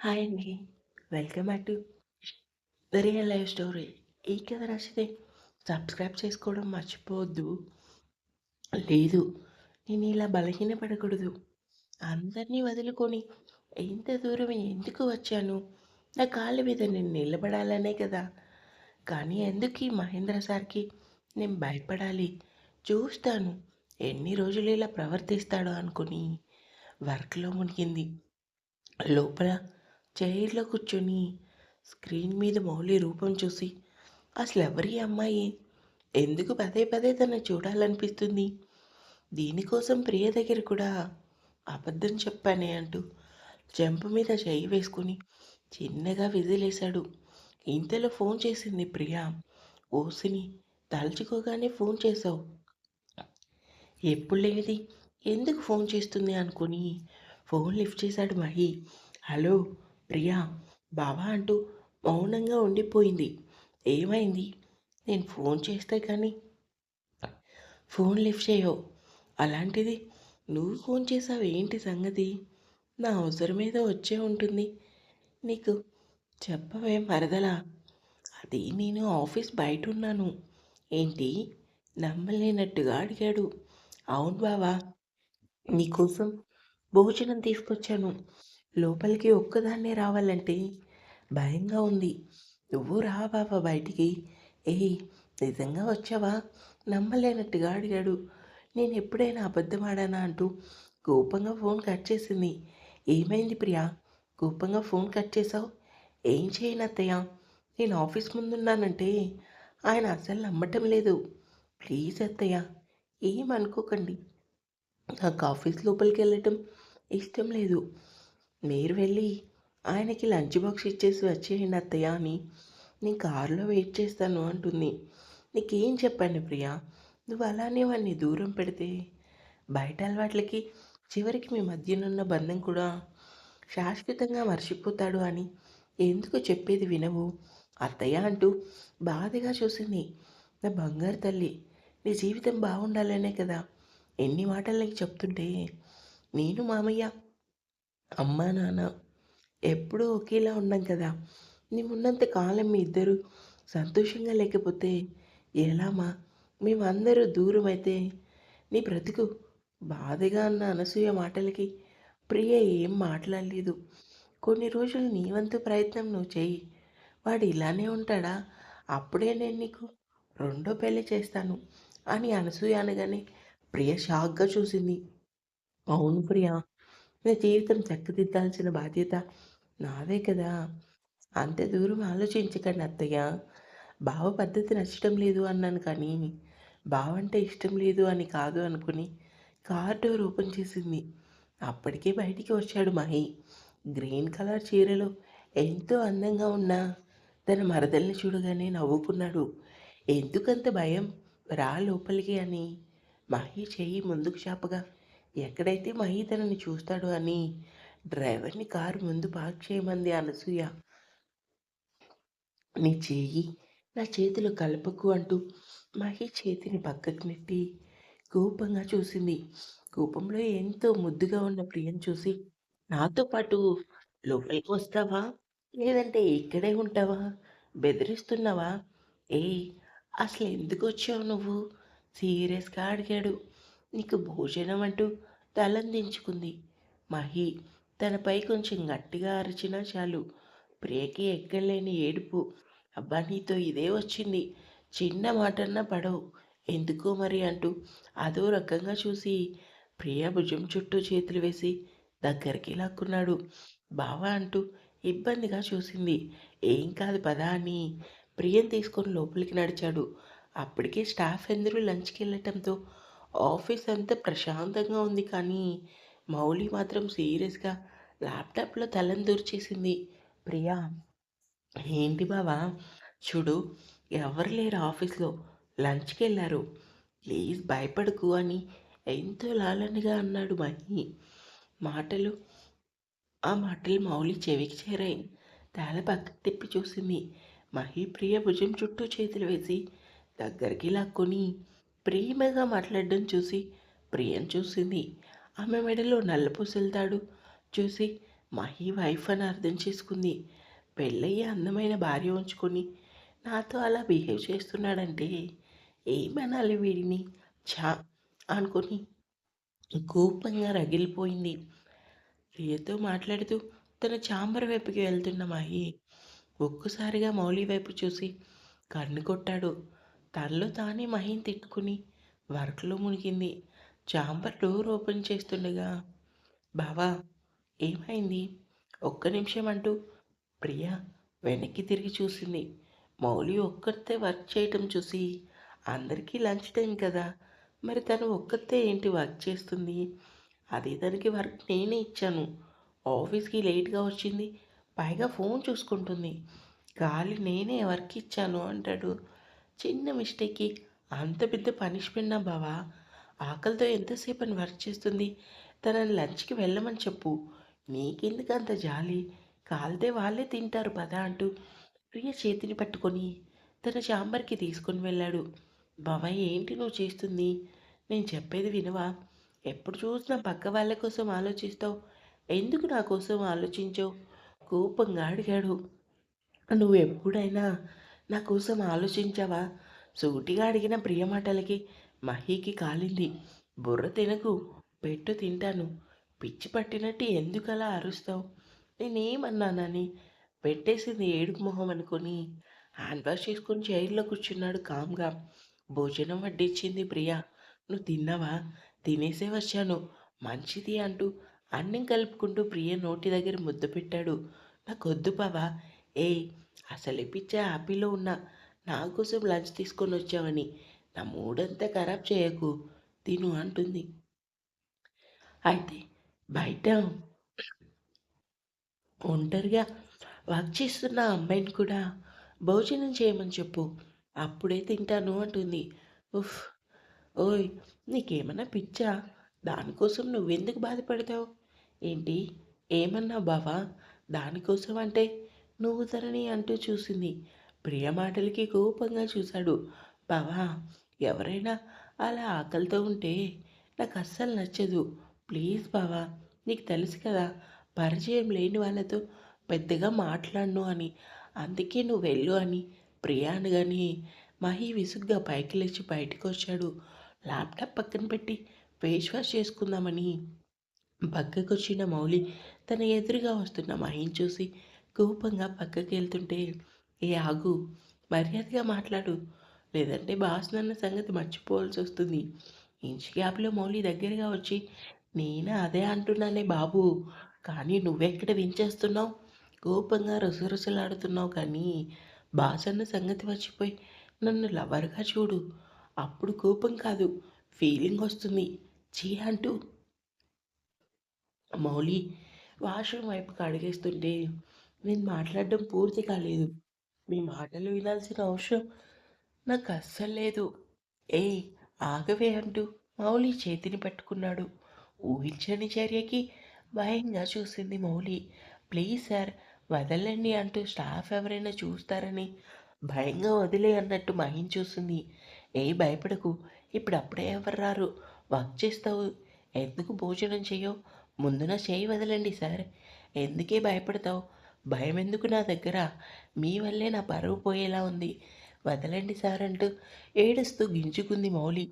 Hi అండి. Welcome back to the real life story. ఈ కథ నచ్చితే సబ్స్క్రైబ్ చేసుకోవడం మర్చిపోవద్దు. లేదు నేను ఇలా బలహీన పడకూడదు అందరినీ వదులుకొని ఇంత దూరం ఎందుకు వచ్చాను? నా కాళ్ళ మీద నేను నిలబడాలనే కదా! కానీ ఎందుకు ఈ మహేంద్ర సార్‌కి నేను భయపడాలి? చూస్తాను ఎన్ని రోజులు ఇలా ప్రవర్తిస్తాడో అనుకుని వర్క్‌లో మునిగింది. లోపల చైర్‌లో కూర్చొని స్క్రీన్ మీద మౌలి రూపం చూసి అసలెవరీ అమ్మాయి? ఎందుకు పదే పదే తను చూడాలనిపిస్తుంది? దీనికోసం ప్రియ దగ్గర కూడా అబద్ధం చెప్పానే అంటూ చెంప మీద చెయ్యి వేసుకొని చిన్నగా విజిలేశాడు. ఇంతలో ఫోన్ చేసింది ప్రియా ఓసిని తలుచుకోగానే ఫోన్ చేశావు. ఎప్పుడు లేనిది ఎందుకు ఫోన్ చేస్తుంది అనుకుని ఫోన్ లిఫ్ట్ చేశాడు మహి. హలో ప్రియా బావా అంటూ మౌనంగా ఉండిపోయింది. ఏమైంది? నేను ఫోన్ చేస్తే కానీ ఫోన్ లిఫ్ట్ చేయవు. అలాంటిది నువ్వు ఫోన్ చేసావు ఏంటి సంగతి? నా అవసరం మీద వచ్చే ఉంటుంది. నీకు చెప్పవే మరదలా? అది నేను ఆఫీస్ బయట ఉన్నాను ఏంటి? నమ్మలేనట్టుగా అడిగాడు. అవును బావా! నీకోసం భోజనం తీసుకొచ్చాను. లోపలికి ఒక్కదాన్నే రావాలంటే భయంగా ఉంది. నువ్వు రా బాబా బయటికి. ఏయ్! నిజంగా వచ్చావా? నమ్మలేనట్టుగా అడిగాడు. నేను ఎప్పుడైనా అబద్ధం ఆడానా అంటూ కోపంగా ఫోన్ కట్ చేసింది. ఏమైంది ప్రియా? కోపంగా ఫోన్ కట్ చేసావు? ఏం చేయను అత్తయ్య. నేను ఆఫీస్ ముందున్నానంటే ఆయన అస్సలు నమ్మటం లేదు. ప్లీజ్ అత్తయ్య ఏమనుకోకండి. నాకు ఆఫీస్ లోపలికి వెళ్ళటం ఇష్టం లేదు. మీరు వెళ్ళి ఆయనకి లంచ్ బాక్స్ ఇచ్చేసి వచ్చేయండి అత్తయ్య అని నేను కారులో వెయిట్ చేస్తాను అంటుంది. నీకేం చెప్పాను ప్రియా? నువ్వు అలానే వాడిని దూరం పెడితే బయట అలవాట్లకి చివరికి మీ మధ్యనున్న బంధం కూడా శాశ్వతంగా మర్చిపోతాడు అని ఎందుకు చెప్పేది వినవు? అత్తయ్య అంటూ బాధగా చూసింది. నా బంగారు తల్లి నీ జీవితం బాగుండాలనే కదా ఎన్ని మాటలు నీకు చెప్తుంటే నేను మామయ్య అమ్మా నాన్న ఎప్పుడూ ఒకేలా ఉన్నాం కదా. మేమున్నంత కాలం మీ ఇద్దరు సంతోషంగా లేకపోతే ఎలామా? మేమందరూ దూరం అయితే నీ బ్రతుకు బాధగా అన్న అనసూయ మాటలకి ప్రియ ఏం మాట్లాడలేదు. కొన్ని రోజులు నీ వంతు ప్రయత్నం నువ్వు చెయ్యి. వాడు ఇలానే ఉంటాడా? అప్పుడే నేను నీకు రెండో పెళ్ళి చేస్తాను అని అనసూయ అనగానే ప్రియ షాక్గా చూసింది. అవును ప్రియ నా జీవితం చక్కదిద్దాల్సిన బాధ్యత నాదే కదా. అంత దూరం ఆలోచించకండి అత్తయ్య. బావ పద్ధతి నచ్చటం లేదు అన్నాను కానీ బావంటే ఇష్టం లేదు అని కాదు అనుకుని కార్ డోర్ ఓపెన్ చేసింది. అప్పటికే బయటికి వచ్చాడు మహి. గ్రీన్ కలర్ చీరలో ఎంతో అందంగా ఉన్న తన మరదల్ని చూడగానే నవ్వుకున్నాడు. ఎందుకంత భయం? రా లోపలికి అని మహి చెయ్యి ముందుకు చాపగా ఎక్కడైతే మహి తనని చూస్తాడు అని డ్రైవర్ని కారు ముందు పార్క్ చేయమంది అనసూయ. నీ చేయి నా చేతిలో కలపకు అంటూ మహి చేతిని పక్కకు నెట్టి కోపంగా చూసింది. కోపంలో ఎంతో ముద్దుగా ఉన్న ప్రియం చూసి నాతో పాటు లోపలికి వస్తావా? లేదంటే ఇక్కడే ఉంటావా? బెదిరిస్తున్నావా? ఏ అసలు ఎందుకు వచ్చావు నువ్వు? సీరియస్గా అడిగాడు. నీకు భోజనం అంటూ తలందించుకుంది. మహి తనపై కొంచెం గట్టిగా అరిచినా చాలు. ప్రియకి ఎక్కలేని ఏడుపు. అబ్బా నీతో ఇదే వచ్చింది. చిన్న మాటన్నా పడవు. ఎందుకో మరి అంటూ అదో రకంగా చూసి ప్రియ భుజం చుట్టూ చేతులు వేసి దగ్గరికి లాక్కున్నాడు. బావా అంటూ ఇబ్బందిగా చూసింది. ఏం కాదు పదా అని ప్రియం తీసుకొని లోపలికి నడిచాడు. అప్పటికే స్టాఫ్ అందరూ లంచ్కి వెళ్ళటంతో ఆఫీస్ అంతా ప్రశాంతంగా ఉంది కానీ మౌలి మాత్రం సీరియస్గా ల్యాప్టాప్లో తలని దూర్చేసింది. ప్రియా ఏంటి బావా? చూడు ఎవరు లేరు ఆఫీస్లో. లంచ్కి వెళ్ళారు ప్లీజ్ భయపడకు అని ఎంతో లాలనగా అన్నాడు మహి. మాటలు ఆ మాటలు మౌలి చెవికి చేరాయి. తల పక్కకు తిప్పి చూసింది. మహి ప్రియ భుజం చుట్టూ చేతులు వేసి దగ్గరికి లాక్కొని ప్రేమగా మాట్లాడడం చూసి ప్రియను చూసింది. ఆమె మెడలో నల్ల చూసి మహి వైఫ్ అని అర్థం చేసుకుంది. పెళ్ళయ్యి అందమైన భార్య ఉంచుకొని నాతో అలా బిహేవ్ చేస్తున్నాడంటే ఏమనాలి వీడిని? ఛా! అనుకొని కోపంగా రగిలిపోయింది. ప్రియతో మాట్లాడుతూ తన చాంబర్ వైపుకి వెళ్తున్న మహి ఒక్కసారిగా మౌలి వైపు చూసి కన్ను కొట్టాడు. తనలో తానే మహిన్ తిట్టుకుని వర్క్లో మునిగింది. చాంబర్ డోర్ ఓపెన్ చేస్తుండగా బావా ఏమైంది? ఒక్క నిమిషం అంటూ ప్రియా వెనక్కి తిరిగి చూసింది. మౌలి ఒక్కరితే వర్క్ చేయటం చూసి అందరికీ లంచ్ టైం కదా మరి తను ఒక్కతే ఏంటి వర్క్ చేస్తుంది? అదే తనకి వర్క్ నేనే ఇచ్చాను. ఆఫీస్కి లేట్గా వచ్చింది పైగా ఫోన్ చూసుకుంటుంది. గాలి నేనే వర్క్ ఇచ్చాను? అంటాడు చిన్న మిస్టేక్కి అంత పెద్ద పనిష్మెంట్ నా బావా? ఆకలితో ఎంతసేపు అని వర్క్ చేస్తుంది? తనని లంచ్కి వెళ్ళమని చెప్పు. నీకెందుకు అంత జాలి? కాలితే వాళ్ళే తింటారు పదా అంటూ ప్రియ చేతిని పట్టుకొని తన చాంబర్కి తీసుకొని వెళ్ళాడు. బాబాయ్ ఏంటి నువ్వు చేస్తుంది? నేను చెప్పేది వినవా? ఎప్పుడు చూసినా పక్క వాళ్ళ కోసం ఆలోచిస్తావు? ఎందుకు నా కోసం ఆలోచించవు? కోపంగా అడిగాడు. నువ్వు ఎప్పుడైనా నా కోసం ఆలోచించావా? సూటిగా అడిగిన ప్రియ మాటలకి మహీకి కాలింది. బుర్ర తినకు పెట్టు తింటాను. పిచ్చి పట్టినట్టు ఎందుకలా అరుస్తావు? నేనేమన్నానని పెట్టేసింది ఏడుపు మొహం అనుకొని హ్యాండ్ వాష్ చేసుకుని చైర్లో కూర్చున్నాడు కామ్గా. భోజనం వడ్డించింది ప్రియ. నువ్వు తిన్నావా? తినేసే వచ్చాను. మంచిది అంటూ అన్నం కలుపుకుంటూ ప్రియ నోటి దగ్గర ముద్ద పెట్టాడు. నాకొద్దు పావా ఏయ్ అసలు పిచ్చ హ్యాపీలో ఉన్నా. నా కోసం లంచ్ తీసుకొని వచ్చావని. నా మూడంతా ఖరాబ్ చేయకు తిను అంటుంది. అయితే బయట ఒంటరిగా వర్క్ చేస్తున్న అమ్మాయిని కూడా భోజనం చేయమని చెప్పు అప్పుడే తింటాను అంటుంది. ఉఫ్ ఓయ్ నీకేమన్నా పిచ్చా? దానికోసం నువ్వెందుకు బాధపడతావు? ఏంటి? ఏమన్నా బావా? దానికోసం అంటే నువ్వు తనని అంటూ చూసింది. ప్రియ మాటలకి కోపంగా చూశాడు. బావా ఎవరైనా అలా ఆకలితో ఉంటే నాకు అస్సలు నచ్చదు. ప్లీజ్ బావా నీకు తెలుసు కదా పరిచయం లేని వాళ్ళతో పెద్దగా మాట్లాడను అని. అందుకే నువ్వు వెళ్ళు అని ప్రియా కానీ మహి విసుగ్గా పైకి లేచి బయటకు వచ్చాడు. ల్యాప్టాప్ పక్కన పెట్టి ఫేస్ వాష్ చేసుకుందామని పక్కకొచ్చిన మౌలి తన ఎదురుగా వస్తున్న మహిని చూసి కోపంగా పక్కకి వెళ్తుంటే ఏ ఆగు మర్యాదగా మాట్లాడు. లేదంటే బాస్ నన్న సంగతి మర్చిపోవాల్సి వస్తుంది. ఇంచ్ గ్యాప్లో మౌలి దగ్గరగా వచ్చి నేను అదే అంటున్నానే బాబు. కానీ నువ్వెక్కడ వించేస్తున్నావు? కోపంగా రుసరుసలాడుతున్నావు కానీ బాస్ అన్న సంగతి మర్చిపోయి నన్ను లవర్గా చూడు. అప్పుడు కోపం కాదు ఫీలింగ్ వస్తుంది. చీ అంటూ. మౌలి వాష్రూమ్ వైపుకి అడిగేస్తుంటే నేను మాట్లాడడం పూర్తి కాలేదు. మీ మాటలు వినాల్సిన అవసరం నాకు అస్సలు లేదు. ఏయ్ ఆగవే అంటూ మౌలి చేతిని పట్టుకున్నాడు. ఊహించని చర్యకి భయంగా చూసింది మౌలి ప్లీజ్ సార్ వదలండి అంటూ స్టాఫ్ ఎవరైనా చూస్తారని భయంగా వదిలే అన్నట్టు మహిన్ చూసింది. ఏ భయపడకు. ఇప్పుడు అప్పుడే ఎవరు రారు? వర్క్ చేస్తావు. ఎందుకు భోజనం చేయవు ముందున చేయి వదలండి సార్. ఎందుకే భయపడతావు? భయం ఎందుకు నా దగ్గర? మీ వల్లే నా పరువు పోయేలా ఉంది. వదలండి సార్ అంటూ ఏడుస్తూ గింజుకుంది మౌలి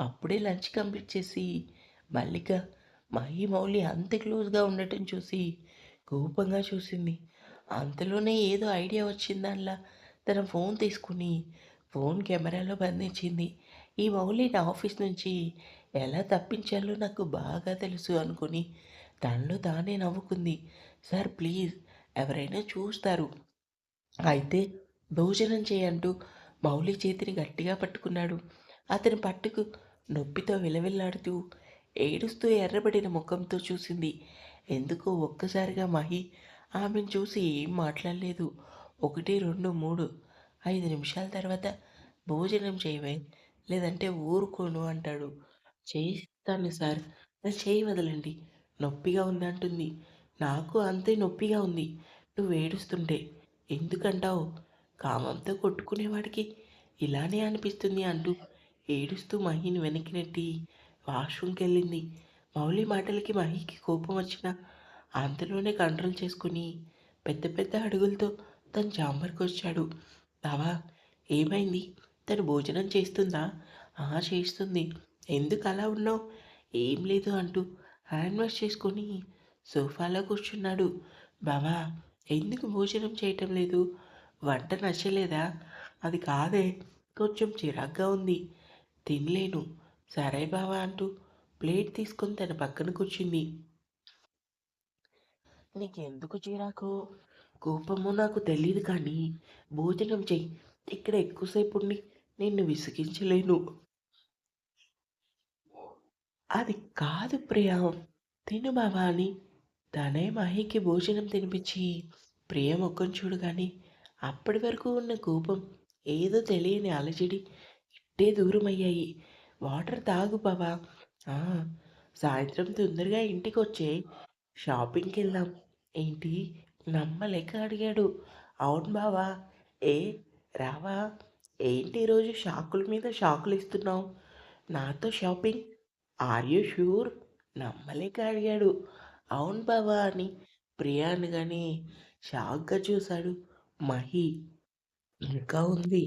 అప్పుడే లంచ్ కంప్లీట్ చేసి మల్లిక మహి మౌలి అంత క్లోజ్గా ఉండటం చూసి కోపంగా చూసింది. అంతలోనే ఏదో ఐడియా వచ్చిందల్లా తన ఫోన్ తీసుకుని ఫోన్ కెమెరాలో బంధించింది. ఈ మౌలి నా ఆఫీస్ నుంచి ఎలా తప్పించాలో నాకు బాగా తెలుసు అనుకుని తనలో తానే నవ్వుకుంది. సార్ ప్లీజ్ ఎవరైనా చూస్తారు. అయితే భోజనం చేయంటూ మౌలి చేతిని గట్టిగా పట్టుకున్నాడు. అతని పట్టుకు నొప్పితో విలవిల్లాడుతూ ఏడుస్తూ ఎర్రబడిన ముఖంతో చూసింది. ఎందుకో ఒక్కసారిగా మహి ఆమెను చూసి ఏం మాట్లాడలేదు. ఒకటి రెండు మూడు ఐదు నిమిషాల తర్వాత భోజనం చేయవే లేదంటే ఊరుకోను అంటాడు. చేయిస్తాను సార్ నా చేయి వదలండి. నొప్పిగా ఉంది అంటుంది నాకు అంతే నొప్పిగా ఉంది. నువ్వు ఏడుస్తుంటే ఎందుకంటావు? కామంతో కొట్టుకునేవాడికి ఇలానే అనిపిస్తుంది అంటూ ఏడుస్తూ మహిని వెనక్కి నెట్టి వాష్రూమ్కి వెళ్ళింది మౌలి మాటలకి మహికి కోపం వచ్చిన అంతలోనే కంట్రోల్ చేసుకుని పెద్ద పెద్ద అడుగులతో తన చాంబర్కి వచ్చాడు. బావా ఏమైంది? తను భోజనం చేస్తుందా? ఆ చేస్తుంది. ఎందుకు అలా ఉన్నావు? ఏం లేదు అంటూ హ్యాండ్ వాష్ చేసుకొని సోఫాలో కూర్చున్నాడు. బావా ఎందుకు భోజనం చేయటం లేదు? వంట నచ్చలేదా? అది కాదే కొంచెం చిరాగ్గా ఉంది. తినలేను. సరే బావా అంటూ ప్లేట్ తీసుకొని తన పక్కన కూర్చుంది. నీకెందుకు చిరాకు? కోపము నాకు తెలియదు కానీ భోజనం చెయ్యి ఇక్కడ ఎక్కువసేపు ఉండి నిన్ను విసిగించలేను. అది కాదు ప్రియా. తిను బావా అని తనే మహికి భోజనం తినిపించి ప్రియ ముఖం చూడగానే అప్పటి వరకు ఉన్న కోపం ఏదో తెలియని అలజడి ఇట్టే దూరం అయ్యాయి వాటర్ తాగు బావా. సాయంత్రం తొందరగా ఇంటికి వచ్చే షాపింగ్కి వెళ్దాం ఏంటి? నమ్మలేక అడిగాడు. అవును బావా. ఏ రావా. ఏంటి ఈరోజు షాకుల మీద షాకులు ఇస్తున్నావు? నాతో షాపింగ్? ఆర్ యూ షూర్ నమ్మలేక అడిగాడు. అవును బావా అని ప్రియా కానీ షాక్గా చూశాడు. మహి ఇంకా ఉంది.